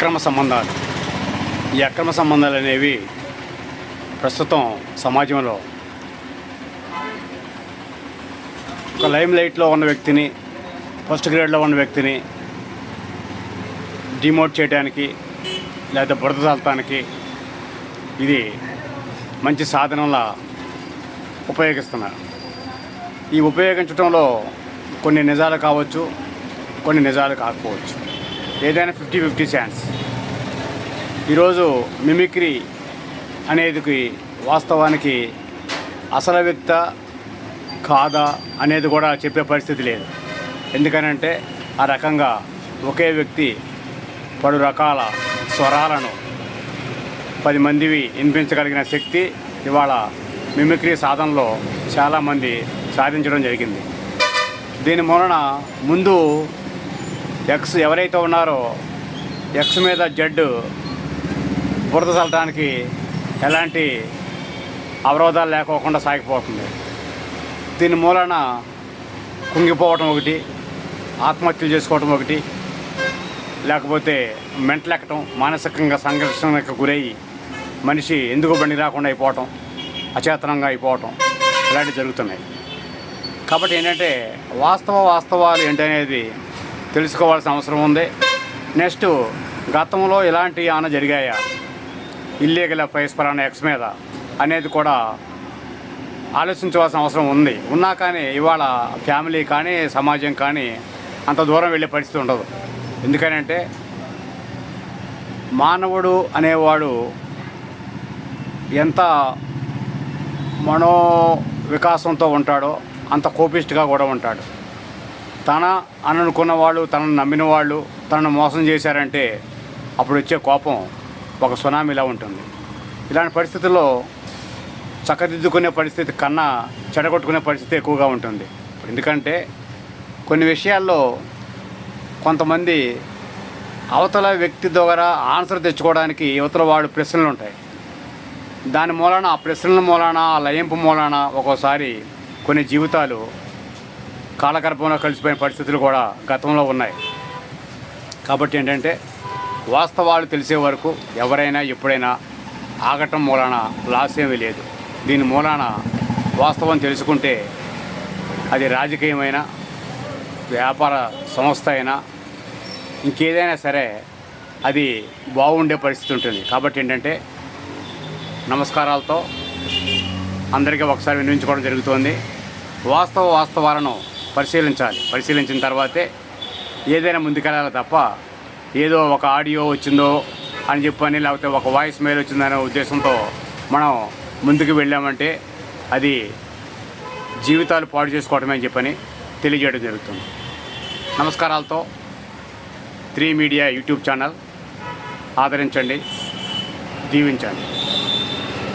అక్రమ సంబంధాలు. ఈ అక్రమ సంబంధాలు అనేవి ప్రస్తుతం సమాజంలో ఒక లైమ్ లైట్లో ఉన్న వ్యక్తిని ఫస్ట్ గ్రేడ్లో ఉన్న వ్యక్తిని డిమోట్ చేయడానికి లేదా బురద చల్లటానికి ఇది మంచి సాధనంలా ఉపయోగిస్తున్నారు. ఈ ఉపయోగించడంలో కొన్ని నిజాలు కావచ్చు కొన్ని నిజాలు కాకపోవచ్చు. ఏదైనా ఫిఫ్టీ ఫిఫ్టీ ఛాన్స్ ఈరోజు మిమిక్రీ అనేది వాస్తవానికి అసలు వ్యక్త కాదా అనేది కూడా చెప్పే పరిస్థితి లేదు. ఎందుకనంటే ఆ రకంగా ఒకే వ్యక్తి పలు రకాల స్వరాలను పది మందివి వినిపించగలిగిన శక్తి ఇవాళ మిమిక్రీ సాధనలో చాలామంది సాధించడం జరిగింది. దీని మూలన ముందు ఎక్స్ ఎవరైతే ఉన్నారో ఎక్స్ మీద జడ్డు బురద చల్లడానికి ఎలాంటి అవరోధాలు లేకోకుండా సాగిపోతుంది. దీని మూలన కుంగిపోవటం ఒకటి ఆత్మహత్యలు చేసుకోవటం ఒకటి లేకపోతే మెంటలెక్కటం మానసికంగా సంఘర్షణకు గురయ్యి మనిషి ఎందుకు బండి రాకుండా అయిపోవటం అచేతనంగా అయిపోవటం ఇలాంటివి జరుగుతున్నాయి. కాబట్టి ఏంటంటే వాస్తవ వాస్తవాలు ఏంటనేది తెలుసుకోవాల్సిన అవసరం ఉంది. నెక్స్ట్ గతంలో ఇలాంటి ఏమైనా జరిగాయా? ఇల్లీగల్ ఎఫ్ఐఎస్ పలానా ఎక్స్ మీద అనేది కూడా ఆలోచించవలసిన అవసరం ఉంది. ఉన్నా కానీ ఇవాళ ఫ్యామిలీ కానీ సమాజం కానీ అంత దూరం వెళ్ళే పరిస్థితి ఉండదు. ఎందుకనంటే మానవుడు అనేవాడు ఎంత మనో వికాసంతో ఉంటాడో అంత కోపిస్ట్గా కూడా ఉంటాడు. తన అని అనుకున్న వాళ్ళు తనను నమ్మిన వాళ్ళు తనను మోసం చేశారంటే అప్పుడు వచ్చే కోపం ఒక సునామీలా ఉంటుంది. ఇలాంటి పరిస్థితుల్లో చక్కదిద్దుకునే పరిస్థితి కన్నా చెడగొట్టుకునే పరిస్థితి ఎక్కువగా ఉంటుంది. ఎందుకంటే కొన్ని విషయాల్లో కొంతమంది అవతల వ్యక్తి ద్వారా ఆన్సర్ తెచ్చుకోవడానికి యువతల వాడు ప్రశ్నలు ఉంటాయి. దాని మూలాన ఆ ప్రశ్నల మూలాన ఆ లయింపు మూలాన ఒక్కోసారి కొన్ని జీవితాలు కాలగర్భంలో కలిసిపోయిన పరిస్థితులు కూడా గతంలో ఉన్నాయి. కాబట్టి ఏంటంటే వాస్తవాలు తెలిసే వరకు ఎవరైనా ఎప్పుడైనా ఆగటం మూలాన లాస్ ఏమీ లేదు. దీని మూలాన వాస్తవం తెలుసుకుంటే అది రాజకీయమైన వ్యాపార సంస్థ అయినా ఇంకేదైనా సరే అది బాగుండే పరిస్థితి ఉంటుంది. కాబట్టి ఏంటంటే నమస్కారాలతో అందరికీ ఒకసారి వినిపించుకోవడం జరుగుతుంది. వాస్తవ వాస్తవాలను పరిశీలించాలి. పరిశీలించిన తర్వాతే ఏదైనా ముందుకెళ్ళాలి తప్ప ఏదో ఒక ఆడియో వచ్చిందో అని చెప్పని లేకపోతే ఒక వాయిస్ మెయిల్ వచ్చిందనే ఉద్దేశంతో మనం ముందుకు వెళ్ళామంటే అది జీవితాలు పాడు చేసుకోవటమే అని చెప్పని తెలియజేయడం జరుగుతుంది. నమస్కారాలతో త్రీ మీడియా యూట్యూబ్ ఛానల్ ఆదరించండి దీవించండి.